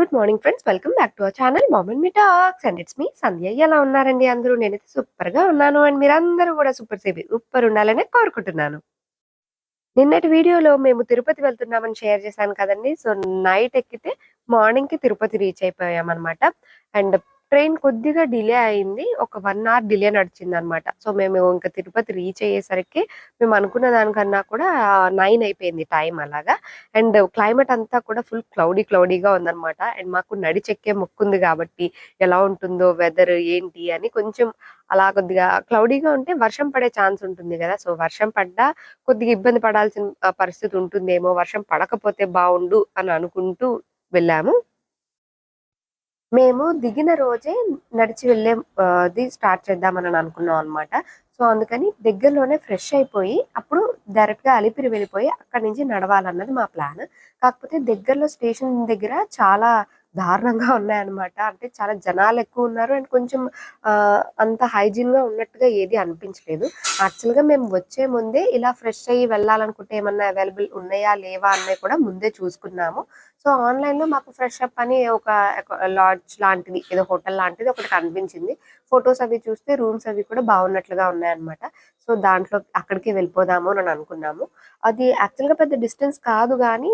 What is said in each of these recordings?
Good morning friends. Welcome back to our channel mom and me talks. And it's me Sandhya. ఎలా ఉన్నారండి అందరూ? నేనైతే సూపర్గా ఉన్నాను. అండ్ మీరందరూ కూడా సూపర్ సేపీ సూపర్ ఉండాలని కోరుకుంటున్నాను. నిన్నటి వీడియోలో మేము తిరుపతి వెళ్తున్నామని షేర్ చేశాను కదండి. సో నైట్ ఎక్కితే మార్నింగ్కి తిరుపతి రీచ్ అయిపోయామన్నమాట. అండ్ ట్రైన్ కొద్దిగా డిలే అయింది. ఒక వన్ అవర్ డిలే నడిచింది అనమాట సో మేము ఇంకా తిరుపతి రీచ్ అయ్యేసరికి మేము అనుకున్న దానికన్నా కూడా నైన్ అయిపోయింది టైం అలాగా. అండ్ క్లైమేట్ అంతా కూడా ఫుల్ క్లౌడీ క్లౌడీగా ఉందన్నమాట అండ్ మాకు నడిచెక్కే మొక్కుంది కాబట్టి ఎలా ఉంటుందో వెదర్ ఏంటి అని కొంచెం అలా కొద్దిగా క్లౌడీగా ఉంటే వర్షం పడే ఛాన్స్ ఉంటుంది కదా. సో వర్షం పడ్డా కొద్దిగా ఇబ్బంది పడాల్సిన పరిస్థితి ఉంటుందేమో వర్షం పడకపోతే బాగుండు అని అనుకుంటూ వెళ్ళాము. మేము దిగిన రోజే నడిచి వెళ్ళే ది స్టార్ట్ చేద్దామని అనుకున్నాం అనమాట సో అందుకని దగ్గరలోనే ఫ్రెష్ అయిపోయి అప్పుడు డైరెక్ట్గా అలిపిరి వెళ్ళిపోయి అక్కడి నుంచి నడవాలన్నది మా ప్లాన్. కాకపోతే దగ్గరలో స్టేషన్ దగ్గర చాలా దారుణంగా ఉన్నాయన్నమాట. అంటే చాలా జనాలు ఎక్కువ ఉన్నారు. అండ్ కొంచెం అంత హైజీన్గా ఉన్నట్టుగా ఏది అనిపించలేదు. యాక్చువల్గా మేము వచ్చే ముందే ఇలా ఫ్రెష్ అయ్యి వెళ్ళాలనుకుంటే ఏమన్నా అవైలబుల్ ఉన్నాయా లేవా అన్నవి కూడా ముందే చూసుకున్నాము. సో ఆన్లైన్లో మాకు ఫ్రెష్ అప్ అని ఒక లాడ్జ్ లాంటిది ఏదో హోటల్ లాంటిది ఒకటి కనిపించింది. ఫొటోస్ అవి చూస్తే రూమ్స్ అవి కూడా బాగున్నట్లుగా ఉన్నాయన్నమాట. సో దాంట్లో అక్కడికి వెళ్ళిపోదాము అని అనుకున్నాము. అది యాక్చువల్గా పెద్ద డిస్టెన్స్ కాదు కానీ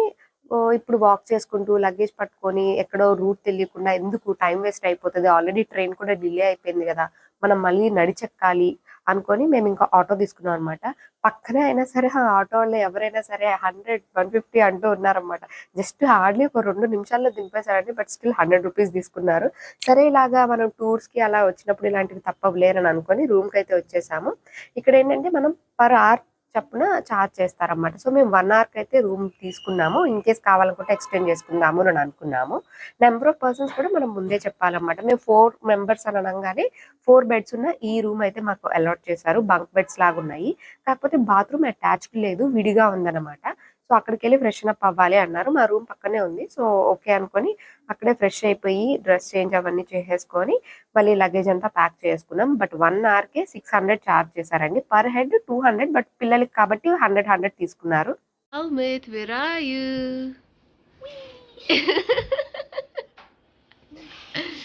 ఇప్పుడు వాక్ చేసుకుంటూ లగేజ్ పట్టుకొని ఎక్కడో రూట్ తెలియకుండా ఎందుకు టైం వేస్ట్ అయిపోతుంది? ఆల్రెడీ ట్రైన్ కూడా డిలే అయిపోయింది కదా. మనం మళ్ళీ నడిచెక్కాలి అనుకొని మేము ఇంకా ఆటో తీసుకున్నాం అనమాట పక్కనే అయినా సరే ఆ ఆటో వాళ్ళు ఎవరైనా సరే హండ్రెడ్ వన్ ఫిఫ్టీ అంటూ ఉన్నారనమాట జస్ట్ హార్డ్లీ ఒక రెండు నిమిషాల్లో దింపేశారండి బట్ స్టిల్ హండ్రెడ్ రూపీస్ తీసుకున్నారు. సరే ఇలాగా మనం టూర్స్కి అలా వచ్చినప్పుడు ఇలాంటివి తప్పవులేరని అనుకొని రూమ్కి అయితే వచ్చేసాము. ఇక్కడ ఏంటంటే మనం పర్ ఆర్ చప్పున చార్జ్ చేస్తారన్నమాట. సో మేము వన్ అవర్కి అయితే రూమ్ తీసుకున్నాము. ఇన్ కేస్ కావాలనుకుంటే ఎక్స్టెండ్ చేసుకుందాము అని అనుకున్నాము. నెంబర్ ఆఫ్ పర్సన్స్ కూడా మనం ముందే చెప్పాలన్నమాట. మేము ఫోర్ మెంబర్స్ అని అనగానే ఫోర్ బెడ్స్ ఉన్న ఈ రూమ్ అయితే మాకు అలాట్ చేశారు. బంక్ బెడ్స్ లాగా ఉన్నాయి కాకపోతే బాత్రూమ్ అటాచ్డ్ లేదు విడిగా ఉందన్నమాట. సో అక్కడికి వెళ్ళి ఫ్రెష్ అప్ అవ్వాలి అన్నారు. మా రూమ్ పక్కనే ఉంది. సో ఓకే అనుకొని అక్కడే ఫ్రెష్ అయిపోయి డ్రెస్ చేంజ్ అవన్నీ చేసేసుకొని మళ్ళీ లగేజ్ అంతా ప్యాక్ చేసుకున్నాం. బట్ వన్ అవర్ కే సిక్స్ హండ్రెడ్ చార్జ్ చేశారండి. Per head two hundred but పిల్లలకి కాబట్టి హండ్రెడ్ హండ్రెడ్ తీసుకున్నారు?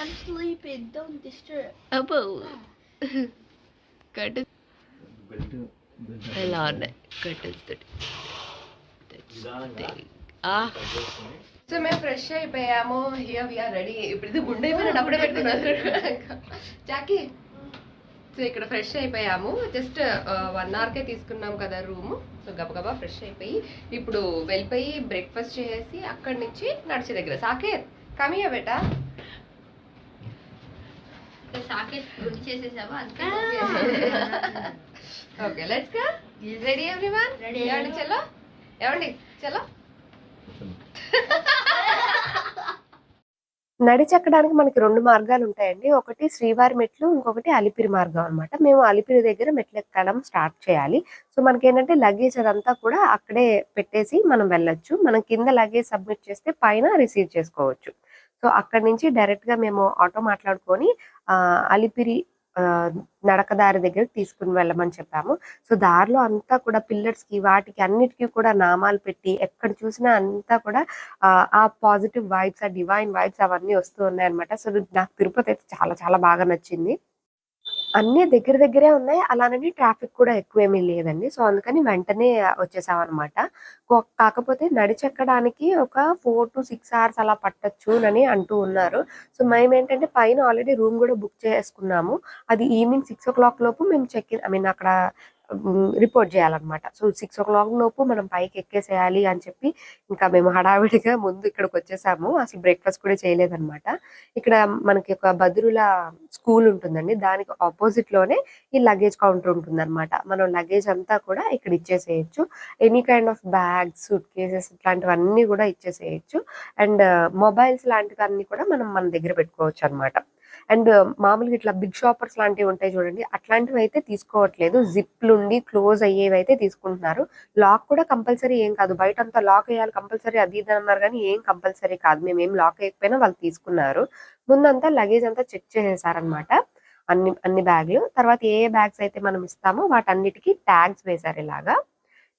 I'm sleeping. Don't disturb. ఎలా ఉన్నాయి సో మేము ఫ్రెష్ అయిపోయాము. హియర్ వీఆర్ రెడీ ఇప్పుడు ఇది గుండె అయిపోయినట్టు అప్పుడే పెట్టుకున్నారు జాకీ సో ఇక్కడ ఫ్రెష్ అయిపోయాము. జస్ట్ వన్ అవర్కే తీసుకున్నాం కదా రూమ్. సో గబగబా ఫ్రెష్ అయిపోయి ఇప్పుడు వెళ్ళిపోయి బ్రేక్ఫాస్ట్ చేసి అక్కడి నుంచి నడిచే దగ్గర. సాకేత్ కమియా బేటా. సాకెట్ గుడి చేసేసావా? అందుకే okay. Let's go ready everyone everyone. చలో ఏమండి? చలో. నడిచెక్కడానికి మనకి రెండు మార్గాలు ఉంటాయండి. ఒకటి శ్రీవారి మెట్లు ఇంకొకటి అలిపిరి మార్గం అన్నమాట. మేము అలిపిరి దగ్గర మెట్లు ఎక్కడం స్టార్ట్ చేయాలి. సో మనకి ఏంటంటే లగేజ్ అదంతా కూడా అక్కడే పెట్టేసి మనం వెళ్ళొచ్చు. మనం కింద లగేజ్ సబ్మిట్ చేస్తే పైన రిసీవ్ చేసుకోవచ్చు. సో అక్కడి నుంచి డైరెక్ట్గా మేము ఆటో మాట్లాడుకొని అలిపిరి నడకదారి దగ్గరికి తీసుకుని వెళ్ళమని చెప్పాము. సో దారిలో అంతా కూడా పిల్లర్స్కి వాటికి అన్నిటికీ కూడా నామాలు పెట్టి ఎక్కడ చూసినా అంతా కూడా ఆ, పాజిటివ్ వైబ్స్ ఆ డివైన్ వైబ్స్ అవన్నీ వస్తూ ఉన్నాయన్నమాట. సో నాకు తిరుపతి అయితే చాలా చాలా బాగా నచ్చింది. అన్ని దగ్గర దగ్గరే ఉన్నాయి. అలానని ట్రాఫిక్ కూడా ఎక్కువేమీ లేదండి. సో అందుకని వెంటనే వచ్చేసాం కాకపోతే నడిచెక్కడానికి ఒక ఫోర్ టు సిక్స్ అవర్స్ అలా పట్టొచ్చు అని అంటూ ఉన్నారు. సో మేము ఏంటంటే పైన ఆల్రెడీ రూమ్ కూడా బుక్ చేసుకున్నాము. అది ఈవినింగ్ సిక్స్ ఓ క్లాక్ లోపు మేము చెక్ ఇన్ ఐ మీన్ అక్కడ రిపోర్ట్ చేయాలన్నమాట. సో సిక్స్ ఓ క్లాక్ లోపు మనం పైకి ఎక్కేసేయాలి అని చెప్పి ఇంకా మేము హడావిడిగా ముందు ఇక్కడికి వచ్చేసాము. అసలు బ్రేక్ఫాస్ట్ కూడా చేయలేదన్నమాట. ఇక్కడ మనకి ఒక బదురుల స్కూల్ ఉంటుందండి. దానికి ఆపోజిట్లోనే ఈ లగేజ్ కౌంటర్ ఉంటుంది మనం లగేజ్ అంతా కూడా ఇక్కడ ఇచ్చేసేయచ్చు. Any kind of bags suitcase ఇట్లాంటివన్నీ కూడా ఇచ్చేసేయచ్చు. అండ్ మొబైల్స్ uh, లాంటివన్నీ కూడా మనం మన దగ్గర పెట్టుకోవచ్చు అన్నమాట అండ్ మామూలుగా ఇట్లా బిగ్ షాపర్స్ లాంటివి ఉంటాయి చూడండి అట్లాంటివి అయితే తీసుకోవట్లేదు. జిప్లు ఉండి క్లోజ్ అయ్యేవి అయితే తీసుకుంటున్నారు. లాక్ కూడా కంపల్సరీ ఏం కాదు. బయట అంతా లాక్ వేయాలి కంపల్సరీ అది ఇది అన్నారు కానీ ఏం కంపల్సరీ కాదు. మేము ఏం లాక్ వేయకపోయినా వాళ్ళు తీసుకున్నారు. ముందంతా లగేజ్ అంతా చెక్ చేసేసారనమాట అన్ని అన్ని బ్యాగ్లు. తర్వాత ఏ ఏ బ్యాగ్స్ అయితే మనం ఇస్తామో వాటన్నిటికీ ట్యాగ్స్ వేశారు ఇలాగా.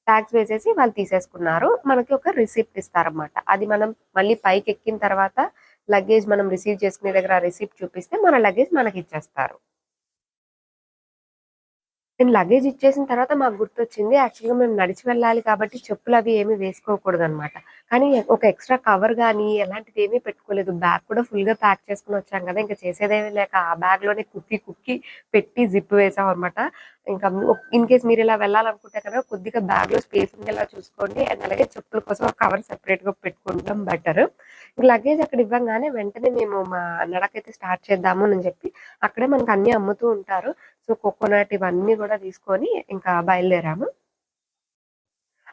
ట్యాగ్స్ వేసేసి వాళ్ళు తీసేసుకున్నారు. మనకి ఒక రిసిప్ట్ ఇస్తారనమాట అది మనం మళ్ళీ పైకి ఎక్కిన తర్వాత లగేజ్ మనం రిసీవ్ చేసుకునే దగ్గర రిసీప్ట్ చూపిస్తే మన లగేజ్ మనకి ఇచ్చేస్తారు. నేను లగేజ్ ఇచ్చేసిన తర్వాత మాకు గుర్తొచ్చింది యాక్చువల్గా మేము నడిచి వెళ్ళాలి కాబట్టి చెప్పులు అవి ఏమీ వేసుకోకూడదు అనమాట కానీ ఒక ఎక్స్ట్రా కవర్ కానీ ఎలాంటిది ఏమీ పెట్టుకోలేదు. బ్యాగ్ కూడా ఫుల్గా ప్యాక్ చేసుకుని వచ్చాం కదా ఇంకా చేసేదేమీ లేక ఆ బ్యాగ్లోనే కుక్కి కుక్కి పెట్టి జిప్ వేసాం అనమాట ఇంకా ఇన్ కేస్ మీరు ఇలా వెళ్ళాలనుకుంటే కనుక కొద్దిగా బ్యాగ్లో స్పేస్ ఉండేలా చూసుకోండి. అండ్ అలాగే చెప్పుల కోసం ఒక కవర్ సెపరేట్గా పెట్టుకుంటాం బెటర్ లగేజ్ అక్కడ ఇవ్వగానే వెంటనే మేము మా నడకైతే స్టార్ట్ చేద్దాము అని చెప్పి అక్కడే మనకు అన్ని అమ్ముతూ ఉంటారు. సో కోకోనట్ ఇవన్నీ కూడా తీసుకొని ఇంకా బయలుదేరాము.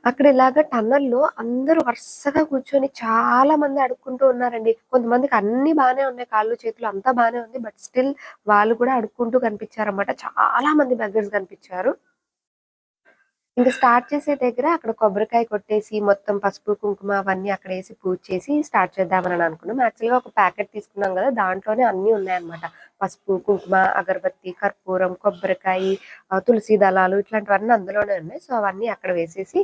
అక్కడ ఇలాగ టన్నల్లో అందరూ వరుసగా కూర్చొని చాలా మంది అడుక్కుంటూ ఉన్నారండి. కొంతమందికి అన్ని బాగానే ఉన్నాయి. కాళ్ళు చేతులు అంతా బాగానే ఉంది. బట్ స్టిల్ వాళ్ళు కూడా అడుక్కుంటూ కనిపించారు అన్నమాట చాలా మంది బెగ్గర్స్ కనిపించారు. ఇంకా స్టార్ట్ చేసే దగ్గర అక్కడ కొబ్బరికాయ కొట్టేసి మొత్తం పసుపు కుంకుమ అవన్నీ అక్కడ వేసి పూజ చేసి స్టార్ట్ చేద్దామని అనుకున్నాం. యాక్చువల్గా ఒక ప్యాకెట్ తీసుకున్నాం కదా దాంట్లోనే అన్ని ఉన్నాయన్నమాట. పసుపు కుంకుమ అగరబత్తి కర్పూరం కొబ్బరికాయ తులసి దళాలు ఇట్లాంటివన్నీ అందులోనే ఉన్నాయి. సో అవన్నీ అక్కడ వేసేసి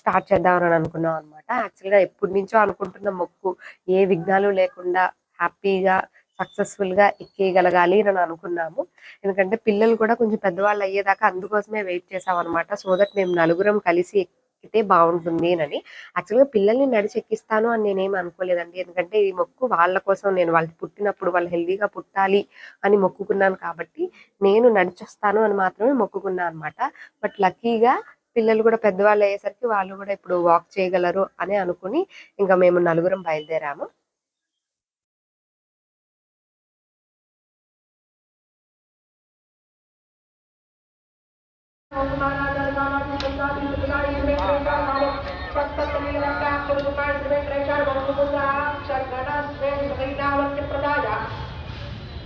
స్టార్ట్ చేద్దామని అనుకున్నాం అనమాట యాక్చువల్గా ఎప్పటి నుంచో అనుకుంటున్న మొక్కు. ఏ విఘ్నాలు లేకుండా హ్యాపీగా సక్సెస్ఫుల్గా ఎక్కేయగలగాలి అని అనుకున్నాము. ఎందుకంటే పిల్లలు కూడా కొంచెం పెద్దవాళ్ళు అయ్యేదాకా అందుకోసమే వెయిట్ చేసాం అనమాట సో దట్ మేము నలుగురం కలిసి ఎక్కితే బాగుంటుంది అని. యాక్చువల్గా పిల్లల్ని నడిచి ఎక్కిస్తాను అని నేనేం అనుకోలేదండి. ఎందుకంటే ఈ మొక్కు వాళ్ళ కోసం నేను వాళ్ళు పుట్టినప్పుడు వాళ్ళు హెల్దీగా పుట్టాలి అని మొక్కుకున్నాను కాబట్టి నేను నడిచొస్తాను అని మాత్రమే మొక్కుకున్నాను అనమాట బట్ లక్కీగా పిల్లలు కూడా పెద్దవాళ్ళు అయ్యేసరికి వాళ్ళు కూడా ఇప్పుడు వాక్ చేయగలరు అని అనుకుని ఇంకా మేము నలుగురం బయలుదేరాము. बहुमाना दरमाना विशेषता विशेषता इसमें प्रेशर हमारे सत्तर में लगता है आपको रुका इसमें प्रेशर बहुत होता है सरगना स्वेन भगीना वक्त प्रदाया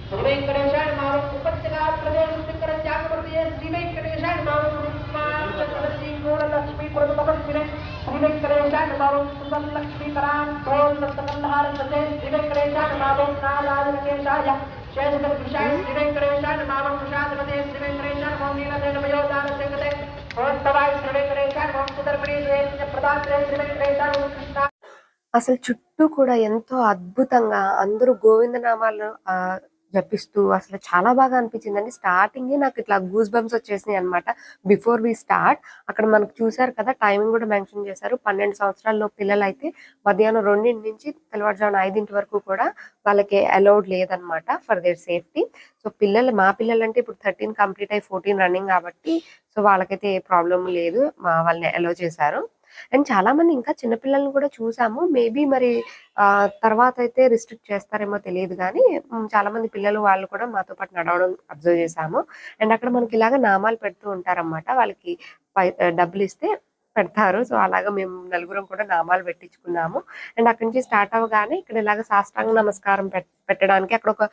जीवन करेशन मारो उपत्यका प्रदेश उसके कर त्याग कर दिए जीवन करेशन मारो कुमार चंद्रजी गुण लक्ष्मी प्रभु भगत जी ने जीवन करेशन मारो सुंदर लक्ष्मी कराम बोल सत्तमंदार सते जीवन करेशन मारो नाराज़ केशाया అసలు చుట్టూ కూడా ఎంతో అద్భుతంగా అందరూ గోవిందనామాలు ఆ జపిస్తూ అసలు చాలా బాగా అనిపించిందండి. స్టార్టింగ్ నాకు ఇట్లా గూస్ బంప్స్ వచ్చేసినాయి అనమాట బిఫోర్ వి స్టార్ట్ అక్కడ మనకు చూసారు కదా టైమింగ్ కూడా మెన్షన్ చేశారు. పన్నెండు సంవత్సరాల్లో పిల్లలు అయితే మధ్యాహ్నం రెండింటి నుంచి తెల్లవారుజామున ఐదింటి వరకు కూడా వాళ్ళకి అలౌడ్ లేదనమాట ఫర్ దేర్ సేఫ్టీ సో పిల్లలు మా పిల్లలు అంటే ఇప్పుడు థర్టీన్ కంప్లీట్ అయ్యి ఫోర్టీన్ రన్నింగ్ కాబట్టి సో వాళ్ళకైతే ఏ ప్రాబ్లం లేదు. మా వాళ్ళని అలో చేశారు. అండ్ చాలా మంది ఇంకా చిన్నపిల్లల్ని కూడా చూసాము. మేబీ మరి ఆ తర్వాత అయితే రిస్ట్రిక్ట్ చేస్తారేమో తెలియదు కానీ చాలా మంది పిల్లలు వాళ్ళు కూడా మాతో పాటు నడవడం అబ్జర్వ్ చేశాము అండ్ అక్కడ మనకి ఇలాగ నామాలు పెడుతూ ఉంటారన్నమాట. వాళ్ళకి పై డబ్బులు ఇస్తే పెడతారు. సో అలాగా మేము నలుగురం కూడా నామాలు పెట్టించుకున్నాము. అండ్ అక్కడి నుంచి స్టార్ట్ అవ్వగానే ఇక్కడ ఇలాగ సాష్టాంగ నమస్కారం పెట్టడానికి అక్కడ ఒక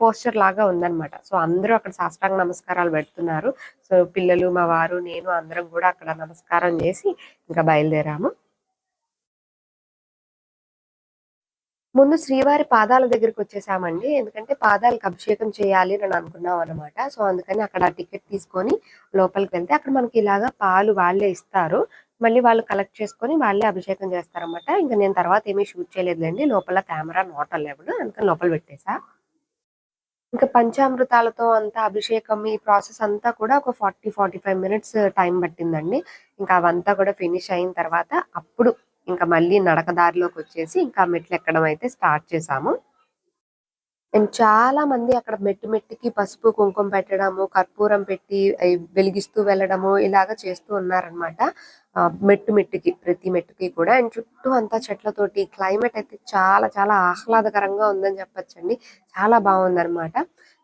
పోస్టర్ లాగా ఉందన్నమాట. సో అందరూ అక్కడ సాష్టాంగ నమస్కారాలు పెడుతున్నారు. సో పిల్లలు మా వారు నేను అందరం కూడా అక్కడ నమస్కారం చేసి ఇంకా బయలుదేరాము. ముందు శ్రీవారి పాదాల దగ్గరికి వచ్చేసామండి. ఎందుకంటే పాదాలకు అభిషేకం చేయాలి అని అనుకున్నాం అనమాట సో అందుకని అక్కడ టికెట్ తీసుకొని లోపలికి వెళ్తే అక్కడ మనకి ఇలాగా పాలు వాళ్ళే ఇస్తారు. మళ్ళీ వాళ్ళు కలెక్ట్ చేసుకొని వాళ్ళే అభిషేకం చేస్తారనమాట ఇంకా నేను తర్వాత ఏమీ షూట్ చేయలేదులేండి. లోపల కెమెరా నోటల్ లేవుడు అందుకని లోపల పెట్టేసా. ఇంకా పంచామృతాలతో అంతా అభిషేకం ఈ ప్రాసెస్ అంతా కూడా ఒక forty forty five minutes time పట్టిందండి. ఇంకా అవంతా కూడా ఫినిష్ అయిన తర్వాత అప్పుడు ఇంకా మళ్ళీ నడక దారిలోకి వచ్చేసి ఇంకా మెట్లు ఎక్కడం అయితే స్టార్ట్ చేసాము అండ్ చాలా మంది అక్కడ మెట్టు మెట్టుకి పసుపు కుంకుమ పెట్టడము కర్పూరం పెట్టి వెలిగిస్తూ వెళ్ళడము ఇలాగా చేస్తూ ఉన్నారనమాట. మెట్టు మెట్టుకి ప్రతి మెట్టుకి కూడా. అండ్ చుట్టూ అంతా చెట్లతోటి క్లైమేట్ అయితే చాలా చాలా ఆహ్లాదకరంగా ఉందని చెప్పచ్చండి. చాలా బాగుందనమాట.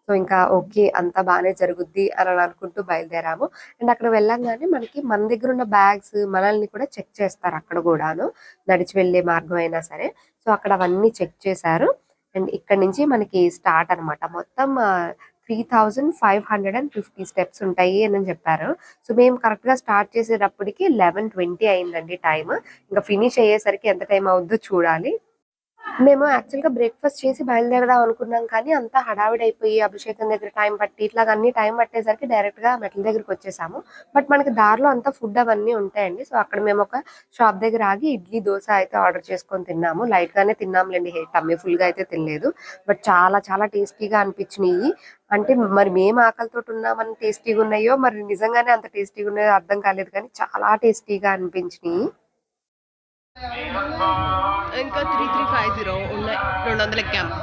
సో ఇంకా ఓకే అంతా బాగానే జరుగుద్ది అని అనుకుంటూ బయలుదేరాము. అండ్ అక్కడ వెళ్ళంగానే మనకి మన దగ్గర ఉన్న బ్యాగ్స్ మనల్ని కూడా చెక్ చేస్తారు అక్కడ కూడాను నడిచి వెళ్ళే మార్గం అయినా సరే. సో అక్కడ అవన్నీ చెక్ చేశారు. అండ్ ఇక్కడ నుంచి మనకి స్టార్ట్ అన్నమాట. మొత్తం three thousand five hundred and fifty steps ఉంటాయి అని చెప్పారు. సో మేము కరెక్ట్గా స్టార్ట్ చేసేటప్పటికి లెవెన్ ట్వంటీ అయిందండి టైం ఇంకా ఫినిష్ అయ్యేసరికి ఎంత టైం అవుద్దో చూడాలి. మేము యాక్చువల్‌గా బ్రేక్‌ఫాస్ట్ చేసి బయలుదేరదాం అనుకున్నాం కానీ, అంతా హడావిడి అయిపోయి అభిషేకం దగ్గర టైం పట్టి, ఇట్లా అన్ని టైం పట్టేసరికి డైరెక్ట్‌గా మెట్ల దగ్గరికొచ్చేసాము. బట్ మనకి దారిలో అంతా ఫుడ్ అవన్నీ ఉంటాయండి. సో, అక్కడ మేము ఒక షాప్ దగ్గర ఆగి ఇడ్లీ, దోశ అయితే ఆర్డర్ చేసుకొని తిన్నాము. లైట్‌గానే తిన్నాంలెండి. హే టమ్మీ ఫుల్‌గా అయితే తినలేదు. బట్ చాలా చాలా టేస్టీగా అనిపించినాయి అంటే మరి మేము ఆకలితో ఉన్నామని టేస్టీగా ఉన్నాయో, మరి నిజంగానే అంత టేస్టీగా ఉన్నాయో అర్థం కాలేదు కానీ, చాలా టేస్టీగా అనిపించినాయి ఇంకా త్రీ త్రీ ఫైవ్ జీరో ఉన్నాయి రెండు వందలు ఎక్కాము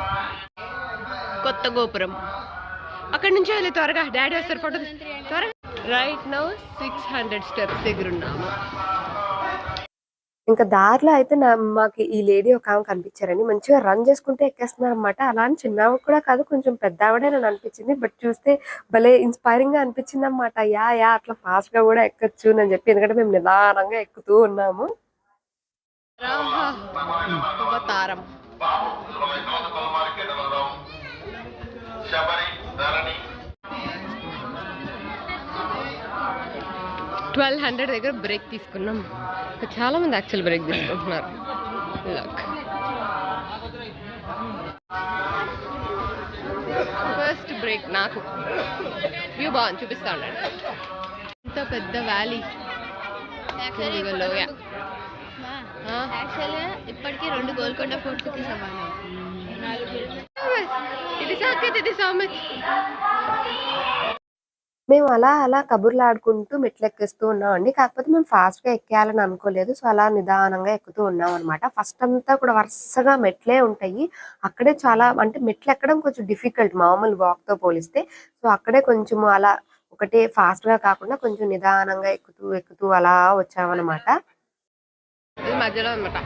కొత్త గోపురం అక్కడి నుంచి వెళ్ళి త్వరగా డాడీ వస్తారు ఫోటో త్వరగా right now six hundred steps దగ్గర ఉన్నాము ఇంకా దారిలో అయితే నా మాకు ఈ లేడీ ఒక ఆమె కనిపించారండి. మంచిగా రన్ చేసుకుంటే ఎక్కేస్తున్నారనమాట. అలా అని చిన్నవి కూడా కాదు కొంచెం పెద్దావిడేనని అనిపించింది. బట్ చూస్తే భలే ఇన్స్పైరింగ్గా అనిపించింది అనమాట యా యా అట్లా ఫాస్ట్గా కూడా ఎక్కొచ్చు అని చెప్పి. ఎందుకంటే మేము నిదానంగా ఎక్కుతూ ఉన్నాము. అవతారం ట్వెల్వ్ హండ్రెడ్ దగ్గర బ్రేక్ తీసుకున్నాం. చాలా మంది యాక్చువల్ బ్రేక్ తీసుకుంటున్నారు. లక్ ఫస్ట్ బ్రేక్ నాకు. వ్యూ బాగుంది చూపిస్తా ఉండండి ఇంత పెద్ద వ్యాలీ లోయ. యాక్చువల్గా ఇప్పటికీ రెండు గోల్కొండ ఫోర్ట్కి సమానం ఇది సాకేత్ ఇది సౌమిత్ మేము అలా అలా కబుర్లాడుకుంటూ ఉన్నాం ఉన్నామండి. కాకపోతే మేము ఫాస్ట్‌గా ఎక్కేయాలని అనుకోలేదు. సో, అలా నిదానంగా ఎక్కుతూ ఉన్నాం అనమాట ఫస్ట్ అంతా కూడా వరుసగా మెట్లే ఉంటాయి. అక్కడే చాలా అంటే మెట్లు ఎక్కడం కొంచెం డిఫికల్ట్ మామూలు వాక్‌తో పోలిస్తే. సో, అక్కడే కొంచెం అలా ఒకటే ఫాస్ట్‌గా కాకుండా కొంచెం నిదానంగా ఎక్కుతూ, ఎక్కుతూ అలా వచ్చామన్నమాట ఇది మధ్యలో అనమాట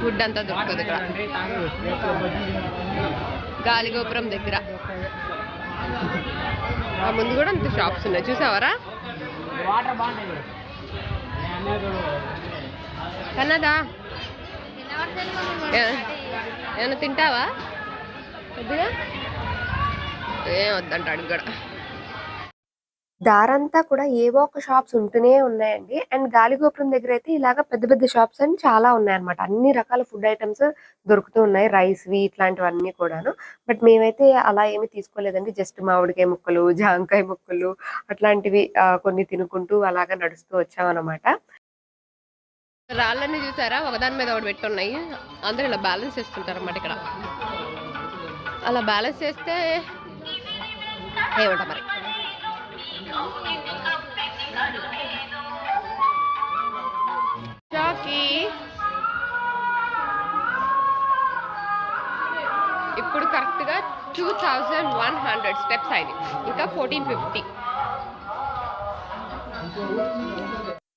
ఫుడ్ అంతా దొరుకుతుంది ఇక్కడ. గాలిగోపురం దగ్గర. ఆ ముందు కూడా అంత షాప్స్ ఉన్నాయి. చూసావరా? కన్నదా? ఏమైనా తింటావా? కొద్దిగా? ఏం వద్దంటాడు కూడా దారంతా కూడా ఏవో ఒక షాప్స్ ఉంటూనే ఉన్నాయండి. అండ్ గాలిగోపురం దగ్గర అయితే ఇలాగ పెద్ద పెద్ద షాప్స్ అని చాలా ఉన్నాయన్నమాట. అన్ని రకాల ఫుడ్ ఐటమ్స్ దొరుకుతూ ఉన్నాయి. రైస్‌వి ఇట్లాంటివన్నీ కూడాను. బట్ మేమైతే అలా ఏమి తీసుకోలేదండి. జస్ట్ మామిడికాయ ముక్కలు, జాంకాయ ముక్కలు అట్లాంటివి కొన్ని తినుకుంటూ అలాగా నడుస్తూ వచ్చామన్నమాట. రాళ్ళన్నీ చూసారా ఒకదాని మీద ఒకటి పెట్టున్నాయి అందరూ ఇలా బ్యాలెన్స్ చేస్తుంటారు అన్నమాట ఇక్కడ అలా బ్యాలెన్స్ చేస్తే ఏమంట మరి ఇప్పుడు కరెక్ట్గా two thousand one hundred steps అయింది ఇంకా ఫోర్టీన్ ఫిఫ్టీ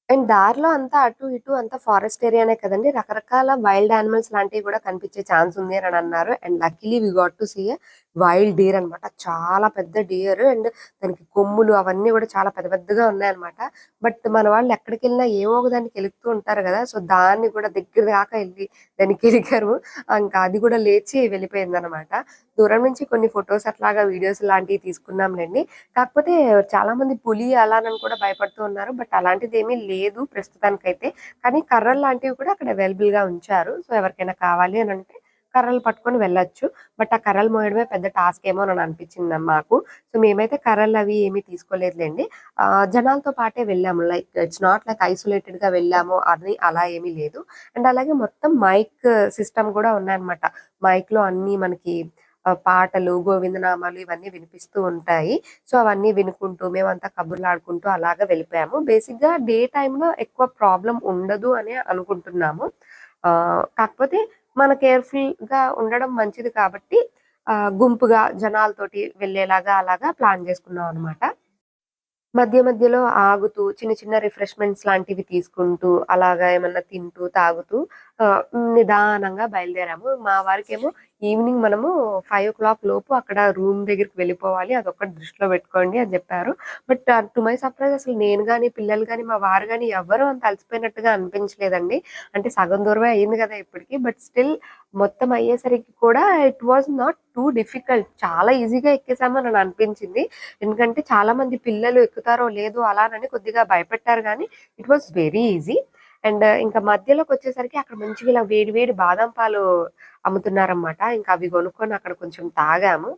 అండ్ దారిలో అంతా అటు ఇటు అంతా ఫారెస్ట్ ఏరియానే కదండీ. రకరకాల వైల్డ్ యానిమల్స్ లాంటివి కూడా కనిపించే ఛాన్స్ ఉంది అని అన్నారు. And luckily we got to see wild deer అన్నమాట. చాలా పెద్ద డియర్ అండ్ దానికి కొమ్ములు అవన్నీ కూడా చాలా పెద్ద పెద్దగా ఉన్నాయన్నమాట. బట్ మన వాళ్ళు ఎక్కడికెళ్ళినా ఏమో ఒక దానికి వెలుగుతూ ఉంటారు కదా! సో, దాన్ని కూడా దగ్గర దాకా వెళ్ళి దానికి ఎలిగారు ఇంకా అది కూడా లేచి వెళ్ళిపోయింది అనమాట దూరం నుంచి కొన్ని ఫొటోస్ అట్లాగా వీడియోస్ లాంటివి తీసుకున్నాంలేండి కాకపోతే చాలా మంది పులి అలానని కూడా భయపడుతూ ఉన్నారు. బట్ అలాంటిది ఏమీ లేదు ప్రస్తుతానికైతే. కానీ కర్రలు లాంటివి కూడా అక్కడ అవైలబుల్‌గా ఉంచారు. సో, ఎవరికైనా కావాలి అని అంటే కర్రలు పట్టుకొని వెళ్ళొచ్చు. బట్ ఆ కర్రలు మోయడమే పెద్ద టాస్క్ ఏమో అని అనిపించింది మాకు. సో, మేమైతే కర్రలు అవి ఏమీ తీసుకోలేదులేండి జనాలతో పాటే వెళ్ళాము. లైక్ ఇట్స్ నాట్ లైక్ ఐసోలేటెడ్‌గా వెళ్ళాము అని అలా ఏమీ లేదు. అండ్ అలాగే మొత్తం మైక్ సిస్టమ్ కూడా ఉన్నాయన్నమాట. మైక్‌లో అన్నీ మనకి పాటలు, గోవిందనామాలు ఇవన్నీ వినిపిస్తూ ఉంటాయి. సో, అవన్నీ వినుకుంటూ మేమంతా కబుర్లాడుకుంటూ అలాగా వెళ్ళిపోయాము. బేసిక్‌గా డే టైంలో ఎక్కువ ప్రాబ్లం ఉండదు అని అనుకుంటున్నాము. కాకపోతే మన కేర్‌ఫుల్‌గా ఉండడం మంచిది కాబట్టి గుంపుగా జనాలతోటి వెళ్ళేలాగా అలాగా ప్లాన్ చేసుకున్నాం అన్నమాట. మధ్య మధ్యలో ఆగుతూ చిన్న చిన్న రిఫ్రెష్‌మెంట్స్ లాంటివి తీసుకుంటూ అలాగా ఏమన్నా తింటూ, తాగుతూ నిదానంగా బయలుదేరాము. మా వారికేమో ఈవినింగ్ మనము 5:00 లోపు అక్కడ రూమ్ దగ్గరికి వెళ్ళిపోవాలి. అదొక్కటి దృష్టిలో పెట్టుకోండి అని చెప్పారు. బట్ టు మై సర్ప్రైజ్ అసలు నేను కానీ పిల్లలు కానీ మా వారు కానీ ఎవ్వరు అంత అలసిపోయినట్టుగా అనిపించలేదండి. అంటే సగం దూరమే అయింది కదా ఇప్పటికి. బట్ స్టిల్ మొత్తం అయ్యేసరికి కూడా it was not too difficult. చాలా ఈజీగా ఎక్కేసాము అని అనిపించింది. ఎందుకంటే చాలా మంది పిల్లలు ఎక్కుతారో లేదో అలానని కొద్దిగా భయపెట్టారు కానీ it was very easy. And ఇంకా మధ్యలోకి వచ్చేసరికి అక్కడ మంచిగా ఇలా వేడి వేడి బాదం పాలు అమ్ముతున్నారనమాట ఇంకా అవి కొనుక్కొని అక్కడ కొంచెం తాగాము.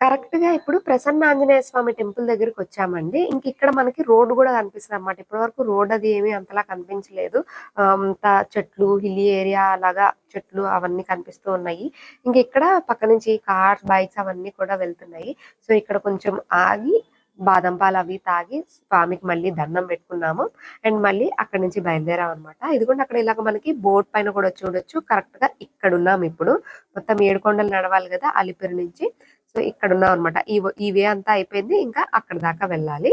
కరెక్ట్గా ఇప్పుడు ప్రసన్న ఆంజనేయ స్వామి టెంపుల్ దగ్గరికి వచ్చామండి. ఇంక ఇక్కడ మనకి రోడ్ కూడా కనిపిస్తుంది అనమాట ఇప్పటి వరకు రోడ్ అది ఏమీ అంతలా కనిపించలేదు. అంత అంతా చెట్లు హిల్లీ ఏరియా అలాగా చెట్లు అవన్నీ కనిపిస్తూ ఉన్నాయి. ఇంక ఇక్కడ పక్క నుంచి కార్స్ బైక్స్ అవన్నీ కూడా వెళ్తున్నాయి. సో ఇక్కడ కొంచెం ఆగి బాదం పాలు అవి తాగి స్వామికి మళ్ళీ దండం పెట్టుకున్నాము. అండ్ మళ్ళీ అక్కడ నుంచి బయలుదేరాం అనమాట ఇదిగోండి అక్కడ ఇలాగ మనకి బోట్ పైన కూడా చూడొచ్చు. కరెక్ట్గా ఇక్కడ ఉన్నాం ఇప్పుడు. మొత్తం ఏడు కొండలు నడవాలి కదా అలిపిరి నుంచి. సో ఇక్కడ ఉన్నాం అనమాట ఈ ఈ వే అంతా అయిపోయింది. ఇంకా అక్కడ దాకా వెళ్ళాలి.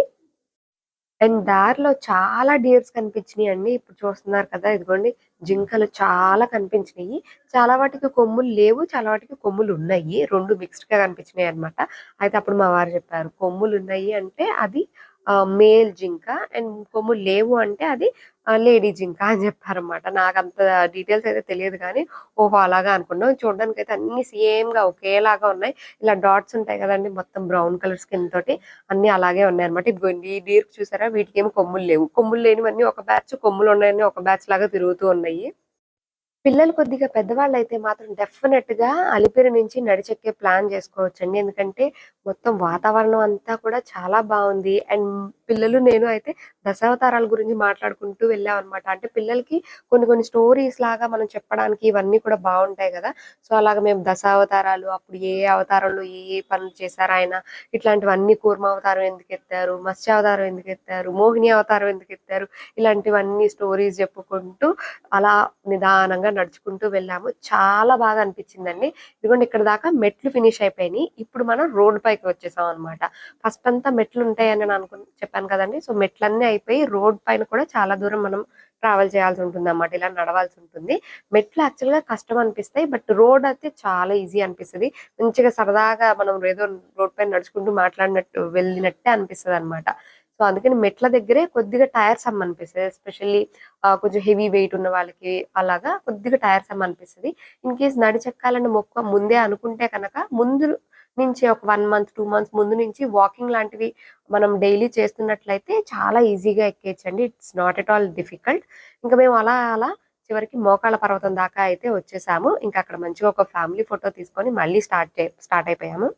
అండ్ దారిలో చాలా డీర్స్ కనిపించినాయి అండి ఇప్పుడు చూస్తున్నారు కదా. ఇదిగోండి జింకలు చాలా కనిపించినాయి. చాలా వాటికి కొమ్ములు లేవు చాలా వాటికి కొమ్ములు ఉన్నాయి. రెండు మిక్స్డ్గా కనిపించినాయి అన్నమాట. అయితే అప్పుడు మా వారు చెప్పారు కొమ్ములు ఉన్నాయి అంటే అది మేల్ జింక అండ్ కొమ్ములు లేవు అంటే అది లేడీ జింక అని చెప్పారనమాట నాకు అంత డీటెయిల్స్ అయితే తెలియదు కానీ ఓహో అలాగా అనుకున్నాం. చూడడానికి అయితే అన్ని సేమ్గా ఒకేలాగా ఉన్నాయి. ఇలా డాట్స్ ఉంటాయి కదండి మొత్తం బ్రౌన్ కలర్ స్కిన్ తోటి అన్ని అలాగే ఉన్నాయి అనమాట ఈ డీర్కి చూసారా? వీటికి ఏమి కొమ్ములు లేవు. కొమ్ములు లేనివన్నీ ఒక బ్యాచ్ కొమ్ములు ఉన్నాయని ఒక బ్యాచ్ లాగా తిరుగుతూ ఉన్నాయి. పిల్లలు కొద్దిగా పెద్దవాళ్ళు అయితే మాత్రం డెఫినెట్గా అలిపిరి నుంచి నడిచెక్కే ప్లాన్ చేసుకోవచ్చండి. ఎందుకంటే మొత్తం వాతావరణం అంతా కూడా చాలా బాగుంది. అండ్ పిల్లలు నేను అయితే దశావతారాల గురించి మాట్లాడుకుంటూ వెళ్ళాం అనమాట అంటే పిల్లలకి కొన్ని కొన్ని స్టోరీస్ లాగా మనం చెప్పడానికి ఇవన్నీ కూడా బాగుంటాయి కదా. సో అలాగా మేము దశావతారాలు అప్పుడు ఏ అవతారంలో ఏ ఏ పనులు చేశారు ఆయన ఇట్లాంటివన్నీ కూర్మ అవతారం ఎందుకు ఎత్తారు మత్స్యావతారం ఎందుకు ఎత్తారు మోహిని అవతారం ఎందుకు ఎత్తారు ఇలాంటివన్నీ స్టోరీస్ చెప్పుకుంటూ అలా నిదానంగా నడుచుకుంటూ వెళ్ళాము. చాలా బాగా అనిపించిందండి. ఇదిగోండి ఇక్కడ దాకా మెట్లు ఫినిష్ అయిపోయినాయి. ఇప్పుడు మనం రోడ్ పైకి వచ్చేసాం అనమాట ఫస్ట్ అంతా మెట్లు ఉంటాయని నేను అనుకు చెప్పాను కదండి. సో మెట్లన్నీ అయిపోయి రోడ్ పైన కూడా చాలా దూరం మనం ట్రావెల్ చేయాల్సి ఉంటుంది అన్నమాట ఇలా నడవాల్సి ఉంటుంది. మెట్లు యాక్చువల్గా కష్టం అనిపిస్తాయి. బట్ రోడ్ అయితే చాలా ఈజీ అనిపిస్తుంది. మంచిగా సరదాగా మనం ఏదో రోడ్ పైన నడుచుకుంటూ మాట్లాడినట్టు వెళ్ళినట్టే అనిపిస్తుంది అనమాట సో అందుకని మెట్ల దగ్గరే కొద్దిగా టైర్స్ అమ్మనిపిస్తుంది. ఎస్పెషల్లీ కొంచెం హెవీ వెయిట్ ఉన్న వాళ్ళకి అలాగా కొద్దిగా టైర్స్ అనిపిస్తుంది ఇన్ కేస్ నడిచెక్కాలని మొక్క ముందే అనుకుంటే కనుక ముందు నుంచి ఒక వన్ మంత్ టూ మంత్స్ ముందు నుంచి వాకింగ్ లాంటివి మనం డైలీ చేస్తున్నట్లయితే చాలా ఈజీగా ఎక్కేయచ్చండి. It's not at all difficult. ఇంకా మేము అలా అలా చివరికి మోకాళ్ళ పర్వతం దాకా అయితే వచ్చేసాము. ఇంకా అక్కడ మంచిగా ఒక ఫ్యామిలీ ఫోటో తీసుకొని మళ్ళీ స్టార్ట్ స్టార్ట్ అయిపోయాము.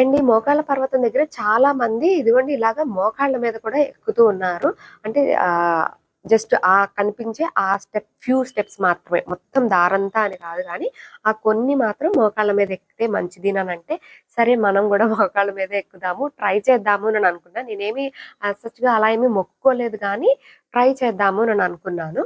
అండ్ ఈ మోకాళ్ళ పర్వతం దగ్గర చాలా మంది ఇదిగోండి ఇలాగా మోకాళ్ళ మీద కూడా ఎక్కుతూ ఉన్నారు. అంటే జస్ట్ ఆ కనిపించే ఆ స్టెప్ ఫ్యూ స్టెప్స్ మాత్రమే. మొత్తం దారంతా అని కాదు కానీ ఆ కొన్ని మాత్రం మోకాళ్ళ మీద ఎక్కితే మంచిది అని అంటే సరే మనం కూడా మోకాళ్ళ మీద ఎక్కుదాము ట్రై చేద్దాము అని అనుకున్నా. నేనేమి సచ్గా అలా ఏమీ మొక్కుకోలేదు కానీ ట్రై చేద్దాము అని అనుకున్నాను.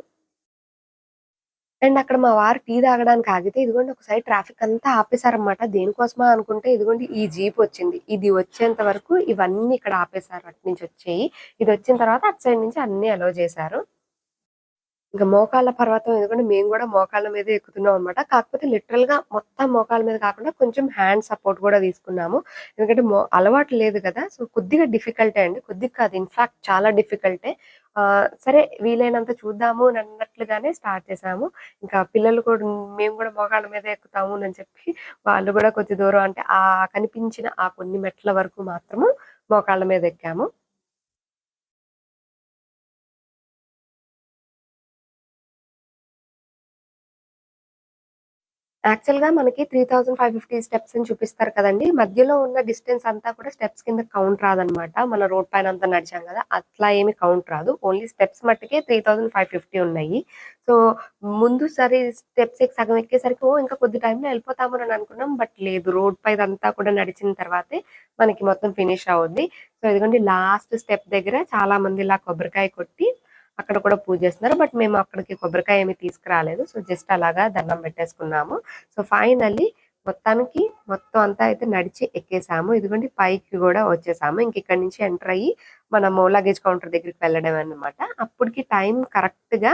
అండ్ అక్కడ మా వారు టీ తాగడానికి ఆగితే ఇదిగోండి ఒకసారి ట్రాఫిక్ అంతా ఆపేశారనమాట దేనికోసమా అనుకుంటే ఇదిగోండి ఈ జీప్ వచ్చింది. ఇది వచ్చేంత వరకు ఇవన్నీ ఇక్కడ ఆపేశారు అటు నుంచి వచ్చేయి. ఇది వచ్చిన తర్వాత అటు సైడ్ నుంచి అన్ని అలో చేశారు. ఇంకా మోకాళ్ళ పర్వతం ఎందుకంటే మేము కూడా మోకాళ్ళ మీద ఎక్కుతున్నాం అనమాట కాకపోతే లిటరల్గా మొత్తం మోకాళ్ళ మీద కాకుండా కొంచెం హ్యాండ్ సపోర్ట్ కూడా తీసుకున్నాము. ఎందుకంటే మో- అలవాటు లేదు కదా. సో కొద్దిగా డిఫికల్టే అండి. కొద్దిగా కాదు. ఇన్ఫాక్ట్ చాలా డిఫికల్టే సరే వీలైనంత చూద్దాము అని అన్నట్లుగానే స్టార్ట్ చేసాము. ఇంకా పిల్లలు కూడా మేము కూడా మోకాళ్ళ మీద ఎక్కుతాము అని చెప్పి వాళ్ళు కూడా కొద్ది దూరం అంటే ఆ కనిపించిన ఆ కొన్ని మెట్ల వరకు మాత్రము మోకాళ్ళ మీద ఎక్కాము. యాక్చువల్గా మనకి three thousand five fifty steps అని చూపిస్తారు కదండి. మధ్యలో ఉన్న డిస్టెన్స్ అంతా కూడా స్టెప్స్ కింద కౌంట్ రాదనమాట. మన రోడ్ పైన అంతా నడిచాం కదా అట్లా ఏమి కౌంట్ రాదు. ఓన్లీ స్టెప్స్ మట్టుకే త్రీ థౌసండ్ ఫైవ్ ఫిఫ్టీ ఉన్నాయి. సో ముందు సరే స్టెప్స్ సగం ఎక్కేసరికి ఓ ఇంకా కొద్ది టైంలో వెళ్ళిపోతామని అని అనుకున్నాం. బట్ లేదు రోడ్ పైన అంతా కూడా నడిచిన తర్వాతే మనకి మొత్తం ఫినిష్ అవుద్ది. సో ఇదిగోండి లాస్ట్ స్టెప్ దగ్గర చాలా మంది ఇలా కొబ్బరికాయ కొట్టి అక్కడ కూడా పూజ చేస్తున్నారు. బట్ మేము అక్కడికి కొబ్బరికాయ ఏమి తీసుకురాలేదు. సో జస్ట్ అలాగా దండం పెట్టేసుకున్నాము. సో ఫైనల్లీ మొత్తానికి మొత్తం అంతా అయితే నడిచి ఎక్కేసాము. ఇదిగోండి పైకి కూడా వచ్చేసాము. ఇంక ఇక్కడ నుంచి ఎంటర్ అయ్యి మనము లగేజ్ కౌంటర్ దగ్గరికి వెళ్ళడం అన్నమాట. అప్పటికి టైం కరెక్ట్గా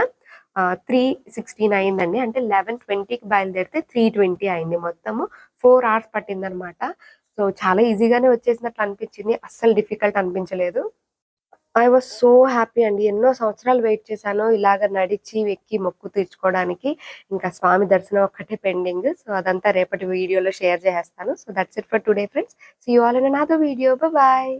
త్రీ సిక్స్టీన్ అయిందండి. అంటే లెవెన్ ట్వంటీకి బయలుదేరితే త్రీ ట్వంటీ అయింది మొత్తము. ఫోర్ అవర్స్ పట్టిందనమాట సో చాలా ఈజీగానే వచ్చేసినట్లు అనిపించింది. అస్సలు డిఫికల్ట్ అనిపించలేదు. ఐ వాజ్ సో హ్యాపీ అండి. ఎన్నో సంవత్సరాలు వెయిట్ చేశాను ఇలాగ నడిచి ఎక్కి మొక్కు తీర్చుకోవడానికి. ఇంకా స్వామి దర్శనం ఒక్కటే పెండింగ్ సో అదంతా రేపటి వీడియోలో షేర్ చేసేస్తాను so that's it for today friends see you all in another video bye